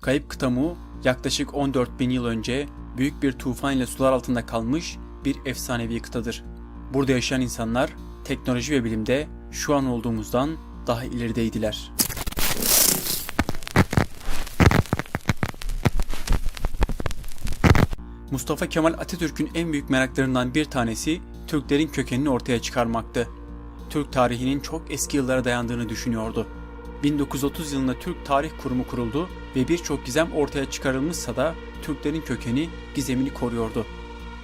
Kayıp Kıtamu yaklaşık 14 bin yıl önce büyük bir tufan ile sular altında kalmış bir efsanevi kıtadır. Burada yaşayan insanlar teknoloji ve bilimde şu an olduğumuzdan daha ilerideydiler. Mustafa Kemal Atatürk'ün en büyük meraklarından bir tanesi Türklerin kökenini ortaya çıkarmaktı. Türk tarihinin çok eski yıllara dayandığını düşünüyordu. 1930 yılında Türk Tarih Kurumu kuruldu ve birçok gizem ortaya çıkarılmışsa da Türklerin kökeni gizemini koruyordu.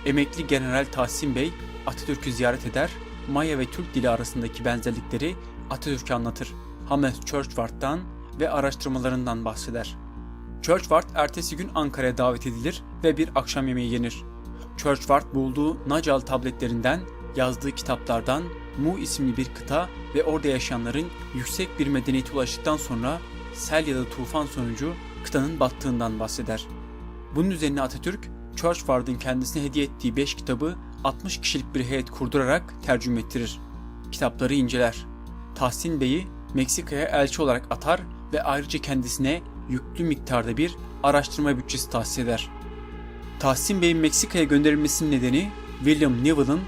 Emekli General Tahsin Bey Atatürk'ü ziyaret eder, Maya ve Türk dili arasındaki benzerlikleri Atatürk'e anlatır. James Churchward'dan ve araştırmalarından bahseder. Churchward ertesi gün Ankara'ya davet edilir ve bir akşam yemeği yenir. Churchward bulduğu Nacal tabletlerinden, yazdığı kitaplardan Mu isimli bir kıta ve orada yaşayanların yüksek bir medeniyete ulaştıktan sonra sel ya da tufan sonucu kıtanın battığından bahseder. Bunun üzerine Atatürk, Churchward'ın kendisine hediye ettiği 5 kitabı 60 kişilik bir heyet kurdurarak tercüme ettirir. Kitapları inceler. Tahsin Bey'i Meksika'ya elçi olarak atar ve ayrıca kendisine yüklü miktarda bir araştırma bütçesi tahsis eder. Tahsin Bey'in Meksika'ya gönderilmesinin nedeni William Newell'ın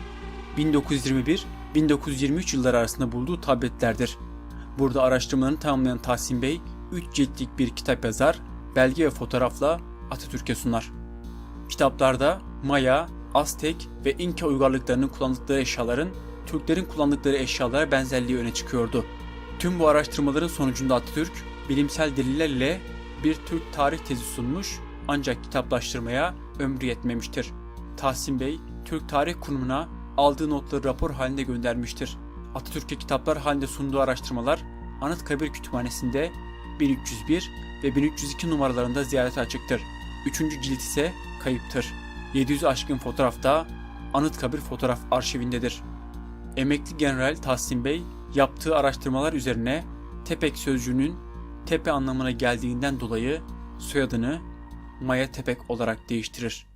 1921-1923 yılları arasında bulduğu tabletlerdir. Burada araştırmalarını tamamlayan Tahsin Bey 3 ciltlik bir kitap yazar, belge ve fotoğrafla Atatürk'e sunar. Kitaplarda Maya, Aztek ve İnka uygarlıklarının kullandıkları eşyaların Türklerin kullandıkları eşyalara benzerliği öne çıkıyordu. Tüm bu araştırmaların sonucunda Atatürk bilimsel delillerle bir Türk tarih tezi sunmuş ancak kitaplaştırmaya ömrü yetmemiştir. Tahsin Bey, Türk Tarih Kurumu'na aldığı notları rapor halinde göndermiştir. Atatürk'e kitaplar halinde sunduğu araştırmalar Anıtkabir Kütüphanesi'nde 1301 ve 1302 numaralarında ziyarete açıktır. Üçüncü cilt ise kayıptır. 700 aşkın fotoğrafta Anıtkabir Fotoğraf Arşivindedir. Emekli General Tahsin Bey yaptığı araştırmalar üzerine Tepek sözcüğünün tepe anlamına geldiğinden dolayı soyadını Maya Tepek olarak değiştirir.